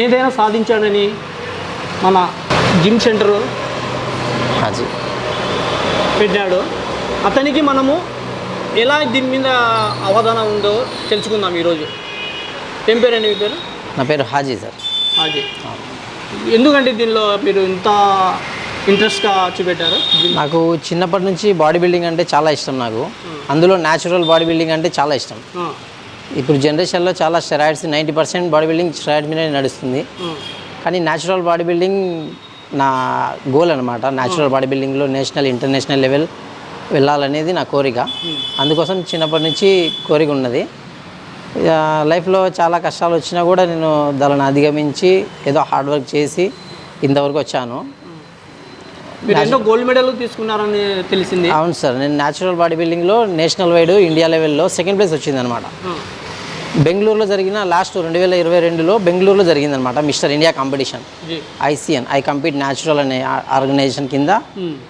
ఏదైనా సాధించాడని మన gym centre Haji. పెట్టాడు. అతనికి మనము ఎలా దీని మీద అవగాహన ఉందో తెలుసుకుందాం ఈరోజు. ఏం పేరండి మీ పేరు? నా పేరు హాజీ సార్. అది ఎందుకంటే దీనిలో మీరు ఇంత ఇంట్రెస్ట్గా చూపెట్టారు? నాకు చిన్నప్పటి నుంచి బాడీ బిల్డింగ్ అంటే చాలా ఇష్టం నాకు. అందులో న్యాచురల్ బాడీ బిల్డింగ్ అంటే చాలా ఇష్టం. ఇప్పుడు జనరేషన్లో చాలా steroids ninety percent body building steroid మీదనే నడుస్తుంది. కానీ న్యాచురల్ బాడీ బిల్డింగ్ నా గోల్ అనమాట న్యాచురల్ బాడీ బిల్డింగ్లో నేషనల్ ఇంటర్నేషనల్ లెవెల్ వెళ్ళాలనేది నా కోరిక. అందుకోసం చిన్నప్పటి నుంచి కోరిక ఉన్నది. లైఫ్లో చాలా కష్టాలు వచ్చినా కూడా నేను దానిని అధిగమించి ఏదో హార్డ్ వర్క్ చేసి ఇంతవరకు వచ్చాను. మీరు ఎన్నో గోల్డ్ మెడల్ తీసుకున్నారని తెలిసింది. అవును సార్ నేను న్యాచురల్ బాడీ బిల్డింగ్లో నేషనల్ వైడ్ ఇండియా లెవెల్లో సెకండ్ ప్లేస్ వచ్చిందనమాట ఆ, బెంగళూరులో జరిగిన లాస్ట్ రెండు వేల ఇరవై రెండులో బెంగళూరులో జరిగిందనమాట mister India competition ICN I compete natural అనే ఆర్గనైజేషన్ కింద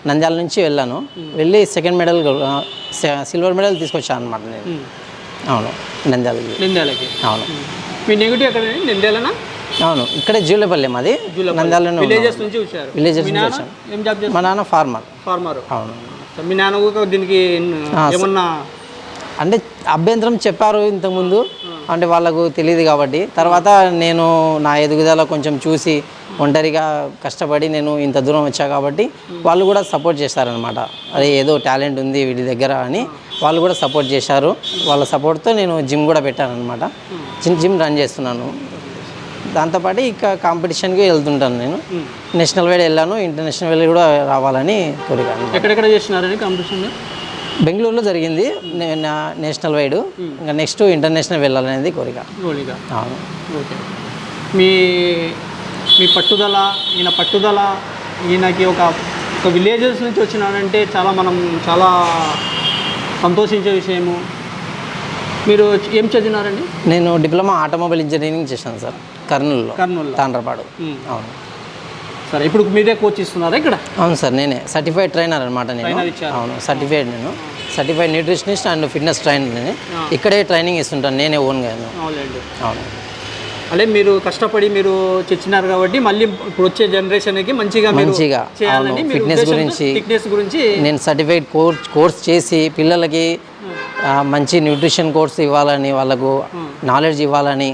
నంద్యాల నుంచి వెళ్ళాను. వెళ్ళి సెకండ్ మెడల్ సిల్వర్ మెడల్ తీసుకొచ్చాను అనమాట నేను. అవును నంద్యాలకి. నింద్యాలకి. అవును. మీ నెగిటివ్ ఎక్కడ నింద్యాలనా? అవును ఇక్కడే జూలేపల్లి మాది నంద్యాలలో విలేజెస్ నుంచి వచ్చారు. విలేజెస్ మీ నుంచి నాన్న వచ్చాను ఏం జాబ్ చేస్తారు? మా నాన్న ఫార్మర్. ఫార్మర్. అవును. మీ నాన్న దీనికి ఏమన్నా అంటే అభ్యంతరం చెప్పారు ఇంతకుముందు. అంటే వాళ్ళకు తెలియదు కాబట్టి. తర్వాత నేను నా ఎదుగుదల కొంచెం చూసి ఒంటరిగా కష్టపడి నేను ఇంత దూరం వచ్చా కాబట్టి వాళ్ళు కూడా సపోర్ట్ చేశారనమాట అదే ఏదో టాలెంట్ ఉంది వీడి దగ్గర అని వాళ్ళు కూడా సపోర్ట్ చేశారు. వాళ్ళ సపోర్ట్తో నేను జిమ్ కూడా పెట్టానమాట చిన్న జిమ్ రన్ చేస్తున్నాను. దాంతోపాటు ఇక కాంపిటీషన్కి వెళ్తుంటాను నేను. నేషనల్ వైడ్ వెళ్ళాను ఇంటర్నేషనల్ వైడ్ కూడా రావాలని కోరిక ఎక్కడెక్కడ చేసినారని కాంపిటీషన్? బెంగళూరులో జరిగింది నేషనల్ వైడ్. ఇంకా నెక్స్ట్ ఇంటర్నేషనల్ వెళ్ళాలనేది కోరిక. అవును. ఓకే. మీ మీ పట్టుదల ఈయన పట్టుదల ఈయనకి ఒక ఒక విలేజెస్ నుంచి వచ్చినాడంటే చాలా మనం చాలా సంతోషించే విషయము. మీరు ఏం చదివినారండి? నేను డిప్లొమా ఆటోమొబైల్ ఇంజనీరింగ్ చేశాను సార్ కర్నూలులో కర్నూలు తాండ్రపాడు. అవును. సరే ఇప్పుడు మీరే కోచ్ ఇస్తున్నారా ఇక్కడ? అవును సార్ నేనే సర్టిఫైడ్ ట్రైనర్ అనమాట నేను. అవును సర్టిఫైడ్ నేను. Certified nutritionist and fitness trainer నేను. ఇక్కడే ట్రైనింగ్ ఇస్తుంటాను నేనే ఓన్గా అవును. అదే మీరు కష్టపడి మీరు తెచ్చినారు కాబట్టి మళ్ళీ ఇప్పుడు వచ్చే జనరేషన్కి మంచిగా మంచిగా, ఉద్దేశంతో గురించి. ఫిట్నెస్ గురించి నేను సర్టిఫైడ్ కోర్స్ కోర్స్ చేసి పిల్లలకి మంచి న్యూట్రిషన్ కోర్స్ ఇవ్వాలని వాళ్ళకు నాలెడ్జ్ ఇవ్వాలని.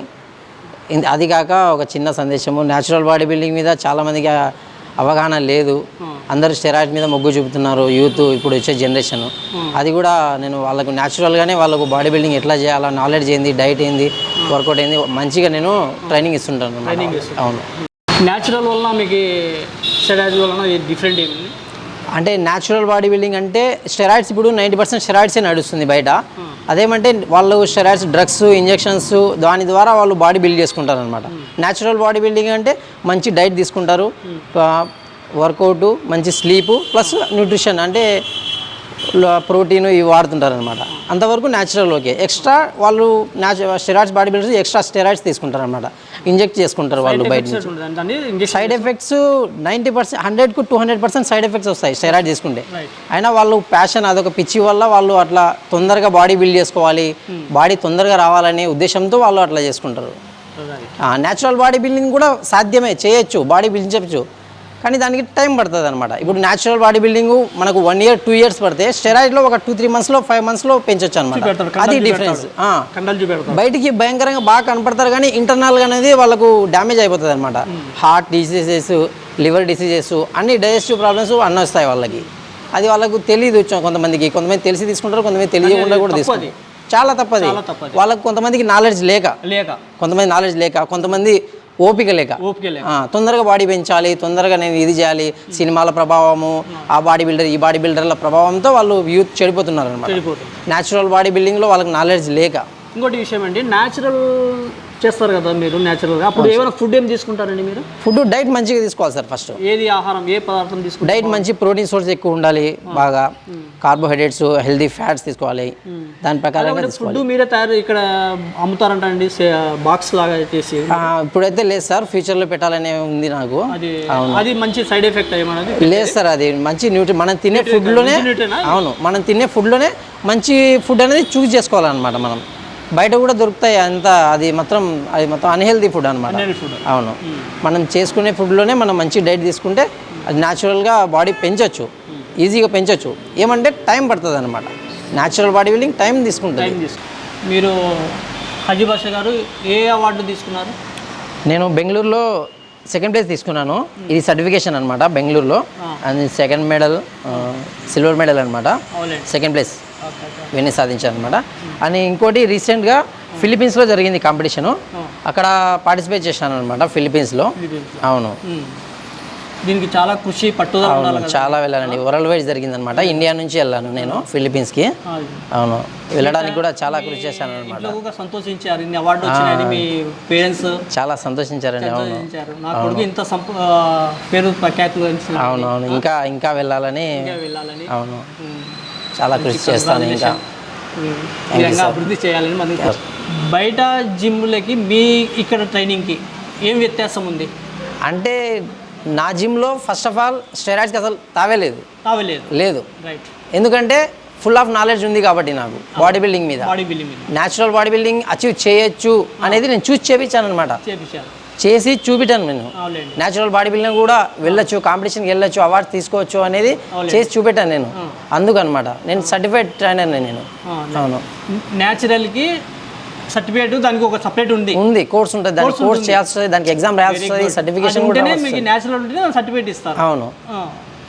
అది కాక ఒక చిన్న సందేశము. న్యాచురల్ బాడీ బిల్డింగ్ మీద చాలామందికి అవగాహన లేదు. అందరూ స్టెరాయిడ్ మీద మొగ్గు చూపుతున్నారు. యూత్ ఇప్పుడు వచ్చే జనరేషన్ అది కూడా నేను వాళ్ళకు న్యాచురల్గానే వాళ్ళకు బాడీ బిల్డింగ్ ఎట్లా చేయాలా నాలెడ్జ్ ఏంది డైట్ ఏంది వర్కౌట్ ఏంది మంచిగా నేను ట్రైనింగ్ ఇస్తుంటాను. అవును. న్యాచురల్ వలన మీకు స్టెరాయిడ్ వలన డిఫరెంట్ ఏమి అంటే న్యాచురల్ బాడీ బిల్డింగ్ అంటే స్టెరాయిడ్స్ ఇప్పుడు నైంటీ పర్సెంట్ స్టెరాయిడ్సే నడుస్తుంది బయట. అదేమంటే వాళ్ళు స్టెరాయిడ్స్ డ్రగ్స్ ఇంజెక్షన్స్ దాని ద్వారా వాళ్ళు బాడీ బిల్డ్ చేసుకుంటారు అనమాట న్యాచురల్ బాడీ బిల్డింగ్ అంటే మంచి డైట్ తీసుకుంటారు వర్కౌట్ మంచి స్లీపు ప్లస్ న్యూట్రిషన్ అంటే ప్రోటీన్ ఇవి వాడుతుంటారు అనమాట అంతవరకు న్యాచురల్ ఓకే ఎక్స్ట్రా వాళ్ళు natural steroids body builders extra steroids తీసుకుంటారు అనమాట ఇంజెక్ట్ చేసుకుంటారు వాళ్ళు బయట side effects ninety percent హండ్రెడ్కు two hundred percent side effects వస్తాయి స్టెరాయిడ్ తీసుకుంటే. అయినా వాళ్ళు ప్యాషన్ అదొక పిచ్చి వల్ల వాళ్ళు అట్లా తొందరగా బాడీ బిల్డ్ చేసుకోవాలి. బాడీ తొందరగా రావాలనే ఉద్దేశంతో వాళ్ళు అట్లా చేసుకుంటారు. న్యాచురల్ బాడీ బిల్డింగ్ కూడా సాధ్యమే చేయొచ్చు. బాడీ బిల్డించవచ్చు కానీ దానికి టైం పడుతుంది అనమాట ఇప్పుడు న్యాచురల్ బాడీ బిల్డింగ్ మనకు వన్ ఇయర్ టూ ఇయర్స్ పడితే స్టెరాయిడ్లో ఒక టూ త్రీ మంత్స్లో ఫైవ్ మంత్స్లో పెంచొచ్చు అనమాట అది డిఫరెన్స్ బయటికి భయంకరంగా బాగా కనపడతారు కానీ ఇంటర్నల్గా అనేది వాళ్ళకు డ్యామేజ్ అయిపోతుంది అనమాట హార్ట్ డిసీజెస్ లివర్ డిసీజెస్ అన్ని డైజెస్టివ్ ప్రాబ్లమ్స్ అన్నీ వస్తాయి వాళ్ళకి. అది వాళ్ళకు తెలియదు కొంతమందికి. కొంతమంది తెలిసి తీసుకుంటారు కొంతమంది తెలియకుండా కూడా తీసుకుంటారు. చాలా తప్పది. చాలా తప్పది. వాళ్ళకు కొంతమందికి నాలెడ్జ్ లేక. లేక. కొంతమంది నాలెడ్జ్ లేక. కొంతమంది ఓపిక లేక. ఓపిక లేక. తొందరగా బాడీ పెంచాలి తొందరగా నేను ఇది చేయాలి సినిమాల ప్రభావము ఆ బాడీ బిల్డర్ ఈ బాడీ బిల్డర్ల ప్రభావంతో వాళ్ళు యూత్ చెడిపోతున్నారు. అనమాట న్యాచురల్ బాడీ బిల్డింగ్లో వాళ్ళకి నాలెడ్జ్ లేక. ఇంకోటి విషయం అండి న్యాచురల్ చేస్తారు కదా మీరు న్యాచురల్గా అప్పుడు ఏమైనా ఫుడ్ ఏం తీసుకుంటారండి మీరు? ఫుడ్ డైట్ మంచిగా తీసుకోవాలి సార్ ఫస్ట్ ఏది ఆహారం ఏ పదార్థం తీసుకుంటారు? డైట్ మంచి ప్రోటీన్ సోర్స్ ఎక్కువ ఉండాలి బాగా. కార్బోహైడ్రేట్స్ హెల్దీ ఫ్యాట్స్ తీసుకోవాలి. దాని ప్రకారంగా తీసుకోవాలి. ఫుడ్ మీరే తయారు ఇక్కడ అమ్ముతారంట అండి బాక్స్ లాగా చేసి. ఇప్పుడైతే లేదు సార్ ఫ్యూచర్లో పెట్టాలనే ఉంది నాకు. అది అది మంచి సైడ్ ఎఫెక్ట్ లేదు సార్ అది మంచి న్యూట్రి మనం తినే ఫుడ్లోనే? అవును మనం తినే ఫుడ్లోనే మంచి ఫుడ్ అనేది చూస్ చేసుకోవాలన్నమాట మనం. బయట కూడా దొరుకుతాయి అంత అది మొత్తం అది మొత్తం అన్హెల్దీ ఫుడ్ అనమాట. అవును. మనం చేసుకునే ఫుడ్లోనే మనం మంచి డైట్ తీసుకుంటే అది న్యాచురల్గా బాడీ పెంచవచ్చు ఈజీగా పెంచవచ్చు ఏమంటే టైం పడుతుంది అనమాట న్యాచురల్ బాడీ బిల్డింగ్ టైం తీసుకుంటుంది. టైం తీసుకు మీరు హజీ బాషా గారు ఏ అవార్డు తీసుకున్నారు? నేను బెంగళూరులో సెకండ్ ప్లేస్ తీసుకున్నాను. ఇది సర్టిఫికేషన్ అనమాట బెంగళూరులో. And second medal silver medal అనమాట సెకండ్ ప్లేస్ ఇవన్నీ సాధించాను అనమాట అని ఇంకోటి రీసెంట్గా ఫిలిపీన్స్లో జరిగింది కాంపిటీషను అక్కడ పార్టిసిపేట్ చేశాను అనమాట ఫిలిపీన్స్లో అవును. దీనికి చాలా కృషి పట్టుదల ఉండాలి అవును చాలా వెళ్ళానండి. వరల్డ్ వైడ్ జరిగింది అనమాట ఇండియా నుంచి వెళ్ళాను నేను ఫిలిపీన్స్కి. అవును. వెళ్ళడానికి కూడా చాలా కృషి చేశాను అనమాట సంతోషించారు ఇన్ని అవార్డు వచ్చినాయని మీ పేరెంట్స్? చాలా సంతోషించారండి అవును. నా కొడుకు ఇంత పేరు ప్రఖ్యాతులు అవును అవును. ఇంకా ఇంకా వెళ్ళాలని వెళ్ళాలని. అవును. చాలా కృషి చేస్తాను ఇంకా. అభివృద్ధి చేయాలని మనకి బయట జిమ్లకి మీ ఇక్కడ ట్రైనింగ్కి ఏం వ్యత్యాసం ఉంది? అంటే నా జిమ్లో ఫస్ట్ ఆఫ్ ఆల్ స్టెరాయిడ్స్కి అసలు తావే లేదు. లేదు. రైట్ ఎందుకంటే ఫుల్ ఆఫ్ నాలెడ్జ్ ఉంది కాబట్టి నాకు బాడీ బిల్డింగ్ మీద. Body building natural body building achieve చేయొచ్చు అనేది నేను చూసి చేపించాను అనమాట చేసి చూపించాను నేను. న్యాచురల్ బాడీ బిల్డింగ్ కూడా వెళ్ళొచ్చు కాంపిటీషన్కి వెళ్ళొచ్చు అవార్డ్స్ తీసుకోవచ్చు అనేది చేసి చూపెట్టాను నేను. అందుకనమాట. నేను సర్టిఫైడ్ ట్రైనర్ నేను. అవును. న్యాచురల్కి సర్టిఫికేట్ దానికి ఒక సపరేట్ ఉంది. ఉంది కోర్స్ ఉంటుంది. దానికి కోర్స్ చేయాల్సి దానికి ఎగ్జామ్ రాయాల్సి సర్టిఫికేషన్ కూడా మీకు న్యాచురల్ ఉంటేనే సర్టిఫికేట్ ఇస్తారు. అవును.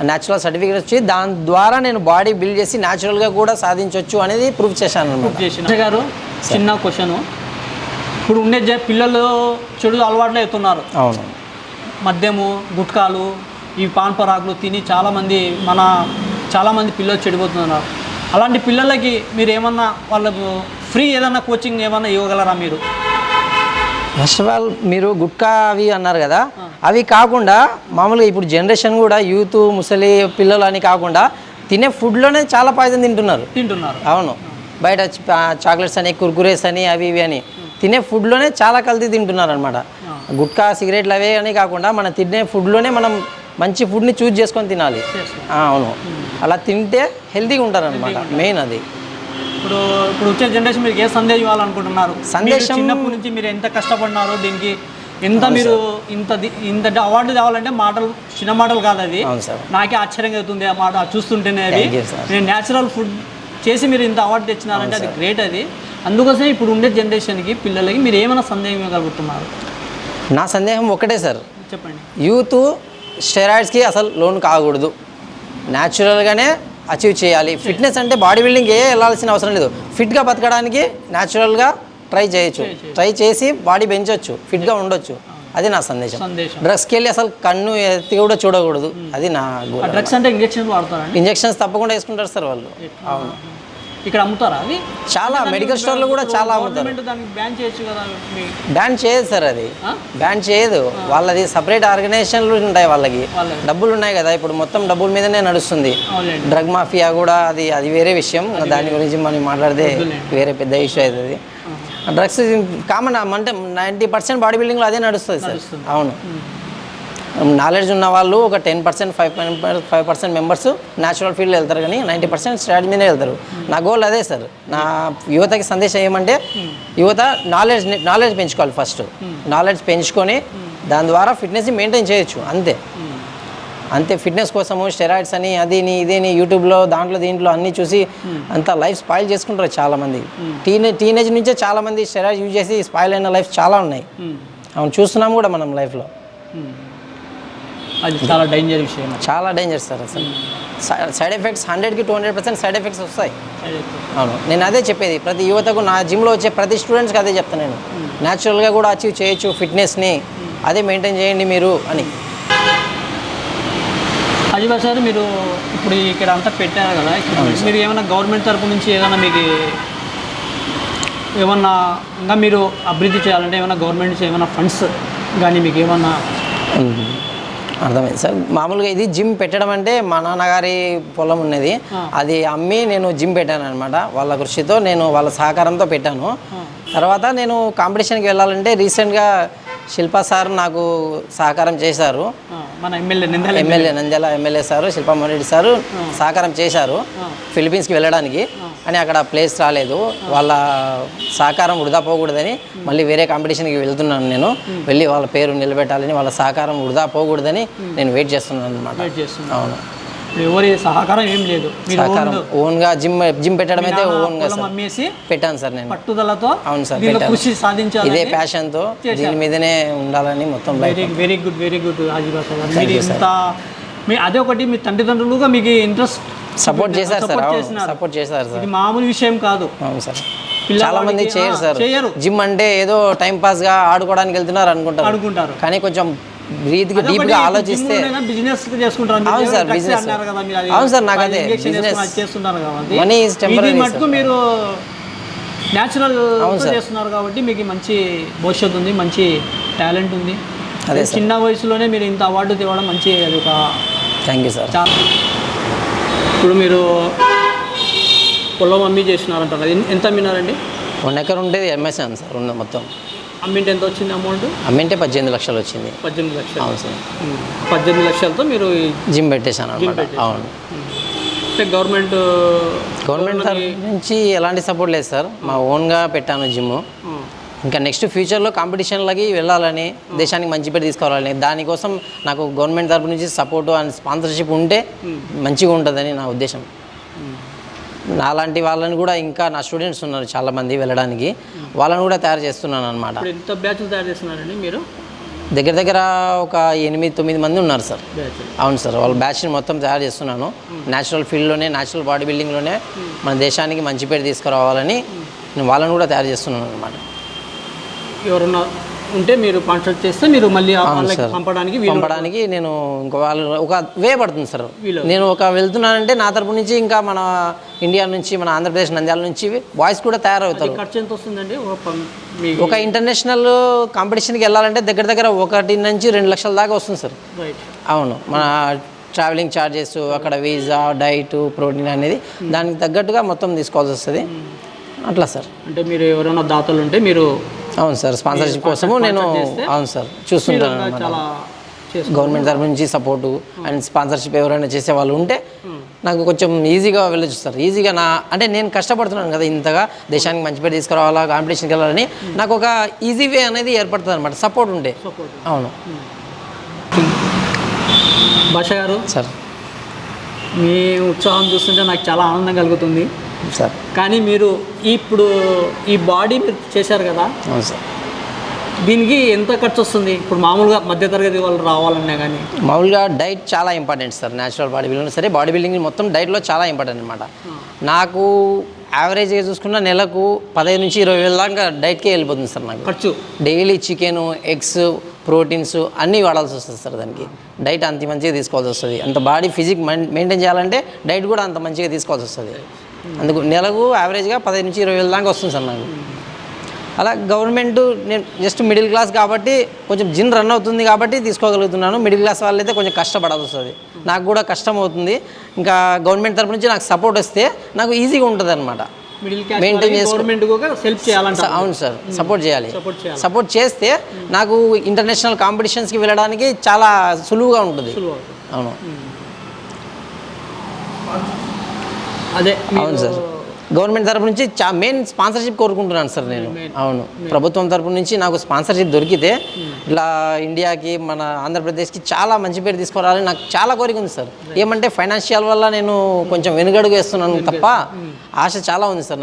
న్యాచురల్ సర్టిఫికేట్ వచ్చి దాని ద్వారా నేను బాడీ బిల్డ్ చేసి న్యాచురల్గా కూడా సాధించవచ్చు అనేది ప్రూఫ్ చేశాను అనమాట గారు చిన్న క్వశ్చన్ ఇప్పుడు ఉండే జ- పిల్లలు చెడు అలవాట్లు అవుతున్నారు. అవును. మద్యము గుట్కాలు ఈ పాన్ పరాకులు తిని చాలామంది మన చాలామంది పిల్లలు చెడిపోతున్నారు. అలాంటి పిల్లలకి మీరు ఏమన్నా వాళ్ళకు ఫ్రీ ఏదన్నా కోచింగ్ ఏమన్నా ఇవ్వగలరా మీరు? ఫస్ట్ ఆఫ్ ఆల్ మీరు గుట్కా అవి అన్నారు కదా అవి కాకుండా మామూలుగా ఇప్పుడు జనరేషన్ కూడా యూత్ ముసలి పిల్లలు అని కాకుండా తినే ఫుడ్లోనే చాలా పాయిజన్ తింటున్నారు. తింటున్నారు. అవును. బయట చాక్లెట్స్ అని కుర్కురేస్ అని అవి ఇవి అని తినే ఫుడ్లోనే చాలా కల్తీ తింటున్నారు అనమాట గుట్కా సిగరెట్లు అవే అని కాకుండా మనం తినే ఫుడ్లోనే మనం మంచి ఫుడ్ని చూజ్ చేసుకొని తినాలి. అవును. అలా తింటే హెల్తీగా ఉంటారు. అనమాట మెయిన్ అది. ఇప్పుడు ఇప్పుడు వచ్చే జనరేషన్ మీరు ఏ సందేశం ఇవ్వాలనుకుంటున్నారు? సందేశం- చిన్నప్పటి నుంచి మీరు ఎంత కష్టపడినారో దీనికి ఎంత మీరు ఇంత ఇంత అవార్డు తేవాలంటే మాటలు చిన్న మాటలు కాదు అది. నాకే ఆశ్చర్యంగా అవుతుంది ఆ మాట చూస్తుంటేనే అది. నేను న్యాచురల్ ఫుడ్ చేసి మీరు ఇంత అవార్డు తెచ్చినారంటే అది గ్రేట్ అది. అందుకోసం ఇప్పుడు ఉండే జనరేషన్కి పిల్లలకి మీరు ఏమైనా సందేహం ఇవ్వగలుగుతున్నారు? నా సందేహం ఒకటే సార్. చెప్పండి. యూత్ స్టెరాయిడ్స్కి అసలు లోన్ కాకూడదు. న్యాచురల్గానే అచీవ్ చేయాలి. ఫిట్నెస్ అంటే బాడీ బిల్డింగ్ ఏ వెళ్ళాల్సిన అవసరం లేదు. ఫిట్గా బతకడానికి న్యాచురల్గా ట్రై చేయొచ్చు. ట్రై చేసి బాడీ పెంచవచ్చు ఫిట్గా ఉండొచ్చు. అది నా సందేశం. డ్రగ్స్కి వెళ్ళి అసలు కన్ను ఎత్తి కూడా చూడకూడదు. అది నా డ్రగ్స్ అంటే ఇంజక్షన్స్ ఇంజెక్షన్స్ తప్పకుండా వేసుకుంటారు సార్ వాళ్ళు. అవును. ఇక్కడ అమ్ముతారా? అది చాలా మెడికల్ స్టోర్లో కూడా చాలా అమ్ముతారు. బ్యాన్ చేయొచ్చు కదా బ్యాన్ చేయదు సార్ అది? బ్యాన్ చేయదు. వాళ్ళది సపరేట్ ఆర్గనైజేషన్లు ఉంటాయి వాళ్ళకి. డబ్బులు ఉన్నాయి కదా ఇప్పుడు మొత్తం డబ్బుల మీదనే నడుస్తుంది. డ్రగ్ మాఫియా కూడా అది అది వేరే విషయం. దాని గురించి మనం మాట్లాడితే. వేరే పెద్ద ఇష్యూ అవుతుంది. డ్రగ్స్ కామన్ అంటే నైంటీ పర్సెంట్ బాడీ బిల్డింగ్లో అదే నడుస్తుంది సార్. అవును. నాలెడ్జ్ ఉన్న వాళ్ళు ఒక ten percent five five percent members natural ఫీల్డ్లో వెళ్తారు కానీ నైంటీ పర్సెంట్ స్ట్రాటజీ మీదే వెళ్తారు. నా గోల్ అదే సార్ నా యువతకి సందేశం ఏమంటే యువత నాలెడ్జ్ నాలెడ్జ్ పెంచుకోవాలి ఫస్ట్ నాలెడ్జ్ పెంచుకొని దాని ద్వారా ఫిట్నెస్ని మెయింటైన్ చేయొచ్చు అంతే. అంతే ఫిట్నెస్ కోసము స్టెరాయిడ్స్ అని అదిని ఇదేని యూట్యూబ్లో దాంట్లో దీంట్లో అన్నీ చూసి అంత లైఫ్ స్పాయిల్ చేసుకుంటారు చాలామంది. టీనేజ్ టీనేజ్ నుంచే చాలామంది స్టెరాయిడ్స్ యూజ్ చేసి స్పాయిల్ అయిన లైఫ్ చాలా ఉన్నాయి. అవును చూస్తున్నాం కూడా మనం లైఫ్లో. అది చాలా డేంజర్ విషయం అది. చాలా డేంజర్ సార్ అసలు. సైడ్ ఎఫెక్ట్స్ హండ్రెడ్కి two hundred percent side effects వస్తాయి. అవును. నేను అదే చెప్పేది ప్రతి యువతకు నా జిమ్లో వచ్చే ప్రతి స్టూడెంట్స్కి అదే చెప్తాను నేను. న్యాచురల్గా కూడా అచీవ్ చేయొచ్చు ఫిట్నెస్ని అదే మెయింటైన్ చేయండి మీరు అని. అజీబా సార్ మీరు ఇప్పుడు ఇక్కడ అంతా పెట్టారు కదా మీరు ఏమైనా గవర్నమెంట్ తరపు నుంచి ఏదైనా మీకు ఏమన్నా ఇంకా మీరు అభివృద్ధి చేయాలంటే ఏమైనా గవర్నమెంట్ నుంచి ఏమైనా ఫండ్స్ కానీ మీకు ఏమన్నా. అర్థమైంది. సార్ మామూలుగా ఇది జిమ్ పెట్టడం అంటే మా నాన్నగారి పొలం ఉన్నది. అది అమ్మి నేను జిమ్ పెట్టాను అనమాట వాళ్ళ కృషితో నేను వాళ్ళ సహకారంతో పెట్టాను. తర్వాత నేను కాంపిటీషన్కి వెళ్ళాలంటే రీసెంట్గా శిల్పా సార్ నాకు సహకారం చేశారు. మన ఎమ్మెల్యే నిందాల ఎమ్మెల్యే. నంద్యాల ఎమ్మెల్యే సారు శిల్పామరెడ్డి సారు సహకారం చేశారు ఫిలిపీన్స్కి వెళ్ళడానికి. అని అక్కడ ప్లేస్ రాలేదు. వాళ్ళ సహకారం వృధా పోకూడదని మళ్ళీ వేరే కాంపిటీషన్కి వెళ్తున్నాను నేను. వెళ్ళి వాళ్ళ పేరు నిలబెట్టాలని వాళ్ళ సహకారం వృధా పోకూడదని నేను వెయిట్ చేస్తున్నాను అనమాట అవును. ఎవరి సహకారం ఏం లేదు. సహకారం ఓన్గా జిమ్ జిమ్ పెట్టడం అయితే ఓన్గా సార్. అమ్మేసి పెట్టాను సార్ నేను. పట్టుదలతో అవును సార్ కృషి సాధించాలి ఇదే ప్యాషన్తో దీని మీదనే ఉండాలని మొత్తం very very good very good గారు. మీరు ఇంత మీ అదే ఒకటి మీ తల్లిదండ్రులుగా మీకు ఇంట్రెస్ట్ సపోర్ట్ చేశారు సార్ సపోర్ట్ చేశారు సార్. ఇది మామూలు విషయం కాదు. అవును సార్. చాలా మంది చేయరు సార్. జిమ్ అంటే ఏదో టైం పాస్గా ఆడుకోవడానికి వెళ్తున్నారు అనుకుంటారు. అనుకుంటారు. కానీ కొంచెం డీప్గా ఆలోచిస్తే బిజినెస్ చేసుకుంటారు అవును సార్, అది అవును సార్, నాకు అదే, చేస్తున్నారు కాబట్టి. మటుకు మీరు. చేస్తున్నారు మీకు మంచి భవిష్యత్తు ఉంది మంచి టాలెంట్ ఉంది. అదే. చిన్న వయసులోనే మీరు ఇంత అవార్డు తేవడం మంచి అది ఒక థ్యాంక్ యూ సార్. చాలా ఇప్పుడు మీరు పొలం అమ్మి చేసినారంటారు. ఎంత అమ్మినారండి? వన్ ఎకర్ ఉండేది ఎంఎస్ఎన్ సార్ ఉన్న మొత్తం. అమ్మింటే ఎంత వచ్చింది అమౌంట్ అమ్మింటే పద్దెనిమిది లక్షలు వచ్చింది. పద్దెనిమిది లక్షలు. అవును సార్. పద్దెనిమిది లక్షలతో మీరు జిమ్ పెట్టేశాను అనమాట అవును. అంటే గవర్నమెంట్ గవర్నమెంట్ నుంచి ఎలాంటి సపోర్ట్ లేదు సార్. మా ఓన్గా పెట్టాను జిమ్. ఇంకా నెక్స్ట్ ఫ్యూచర్లో కాంపిటీషన్లకి వెళ్ళాలని దేశానికి మంచి పేరు తీసుకురావాలని దానికోసం నాకు గవర్నమెంట్ తరపు నుంచి సపోర్ట్ అండ్ స్పాన్సర్షిప్ ఉంటే మంచిగా ఉంటుందని నా ఉద్దేశం. నాలాంటి వాళ్ళని కూడా ఇంకా నా స్టూడెంట్స్ ఉన్నారు చాలామంది వెళ్ళడానికి. వాళ్ళని కూడా తయారు చేస్తున్నాను అనమాట ఇప్పుడు ఎంత బ్యాచ్లు తయారు చేస్తున్నారండి మీరు? దగ్గర దగ్గర ఒక ఎనిమిది తొమ్మిది మంది ఉన్నారు సార్. అవును సార్ వాళ్ళ బ్యాచ్ని మొత్తం తయారు చేస్తున్నాను. న్యాచురల్ ఫీల్డ్లోనే న్యాచురల్ బాడీ బిల్డింగ్లోనే మన దేశానికి మంచి పేరు తీసుకురావాలని నేను వాళ్ళని కూడా తయారు చేస్తున్నాను అనమాట ఎవరన్నా ఉంటే మీరు కాంటాక్ట్ చేస్తే మీరు మళ్ళీ వాళ్ళకి. పంపడానికి వీలు పంపడానికి నేను ఇంకా వాళ్ళు ఒక వే పడుతుంది సార్. నేను ఒక వెళ్తున్నానంటే నా తరపు నుంచి ఇంకా మన ఇండియా నుంచి మన ఆంధ్రప్రదేశ్ నంద్యాల నుంచి బాయ్స్ కూడా తయారవుతారు. ఖర్చు ఎంత వస్తుందండి ఒక ఇంటర్నేషనల్ కాంపిటీషన్కి వెళ్ళాలంటే దగ్గర దగ్గర ఒకటి నుంచి రెండు లక్షల దాకా వస్తుంది సార్. అవును. మన ట్రావెలింగ్ ఛార్జెస్ అక్కడ వీసా డైట్ ప్రోటీన్ అనేది దానికి తగ్గట్టుగా మొత్తం తీసుకోవాల్సి వస్తుంది. అట్లా సార్. అంటే మీరు ఎవరైనా దాతలు ఉంటే మీరు అవును సార్ స్పాన్సర్షిప్ కోసము నేను అవును సార్ చూస్తుంటాను. చాలా గవర్నమెంట్ తరపు నుంచి సపోర్టు అండ్ స్పాన్సర్షిప్ ఎవరైనా చేసే వాళ్ళు ఉంటే నాకు కొంచెం ఈజీగా వెళ్ళొచ్చు సార్. ఈజీగా నా అంటే నేను కష్టపడుతున్నాను కదా ఇంతగా దేశానికి మంచి పేరు తీసుకురావాలా కాంపిటీషన్కి వెళ్ళాలని. నాకు ఒక ఈజీ వే అనేది ఏర్పడుతుంది అనమాట సపోర్ట్ ఉంటే అవును. భాష గారు సార్. మీ ఉత్సాహం చూస్తుంటే నాకు చాలా ఆనందం కలుగుతుంది. సార్. కానీ మీరు ఇప్పుడు ఈ బాడీ మీరు చేశారు కదా? అవును సార్. దీనికి ఎంత ఖర్చు వస్తుంది? ఇప్పుడు మామూలుగా మధ్యతరగతి వాళ్ళు రావాలన్నా కానీ మామూలుగా డైట్ చాలా important sir natural body building. సరే బాడీ బిల్డింగ్ మొత్తం డైట్లో చాలా ఇంపార్టెంట్ అనమాట నాకు యావరేజ్గా చూసుకున్న నెలకు పదహైదు నుంచి ఇరవై వేల దాకా డైట్కే వెళ్ళిపోతుంది సార్ నాకు. ఖర్చు. డైలీ చికెన్ ఎగ్స్ ప్రోటీన్స్ అన్నీ వాడాల్సి వస్తుంది సార్ దానికి. డైట్ అంత మంచిగా తీసుకోవాల్సి వస్తుంది. అంత బాడీ ఫిజిక్ మెయింటైన్ చేయాలంటే డైట్ కూడా అంత మంచిగా తీసుకోవాల్సి వస్తుంది. అందుకు నెలకు యావరేజ్గా పదహైదు నుంచి ఇరవై వేల దాకా వస్తుంది సార్ నాకు. అలా గవర్నమెంట్ నేను జస్ట్ మిడిల్ క్లాస్ కాబట్టి కొంచెం జిన్ రన్ అవుతుంది కాబట్టి తీసుకోగలుగుతున్నాను. మిడిల్ క్లాస్ వాళ్ళైతే కొంచెం కష్టపడాల్సి వస్తుంది. నాకు కూడా కష్టం అవుతుంది. ఇంకా గవర్నమెంట్ తరపు నుంచి నాకు సపోర్ట్ వస్తే నాకు ఈజీగా ఉంటుంది అనమాట చేయాలంట అవును సార్. సపోర్ట్ చేయాలి. సపోర్ట్ చేయాలి. సపోర్ట్ చేస్తే నాకు ఇంటర్నేషనల్ కాంపిటీషన్స్కి వెళ్ళడానికి చాలా సులువుగా ఉంటుంది. అవును. అదే అవును సార్. గవర్నమెంట్ తరపు నుంచి చా మెయిన్ స్పాన్సర్షిప్ కోరుకుంటున్నాను సార్ నేను. అవును. ప్రభుత్వం తరపు నుంచి నాకు స్పాన్సర్షిప్ దొరికితే ఇలా ఇండియాకి మన ఆంధ్రప్రదేశ్కి చాలా మంచి పేరు తీసుకురావాలని నాకు చాలా కోరిక ఉంది సార్. ఏమంటే ఫైనాన్షియల్ వల్ల నేను కొంచెం వెనుగడుగు వేస్తున్నాను తప్ప ఆశ చాలా ఉంది సార్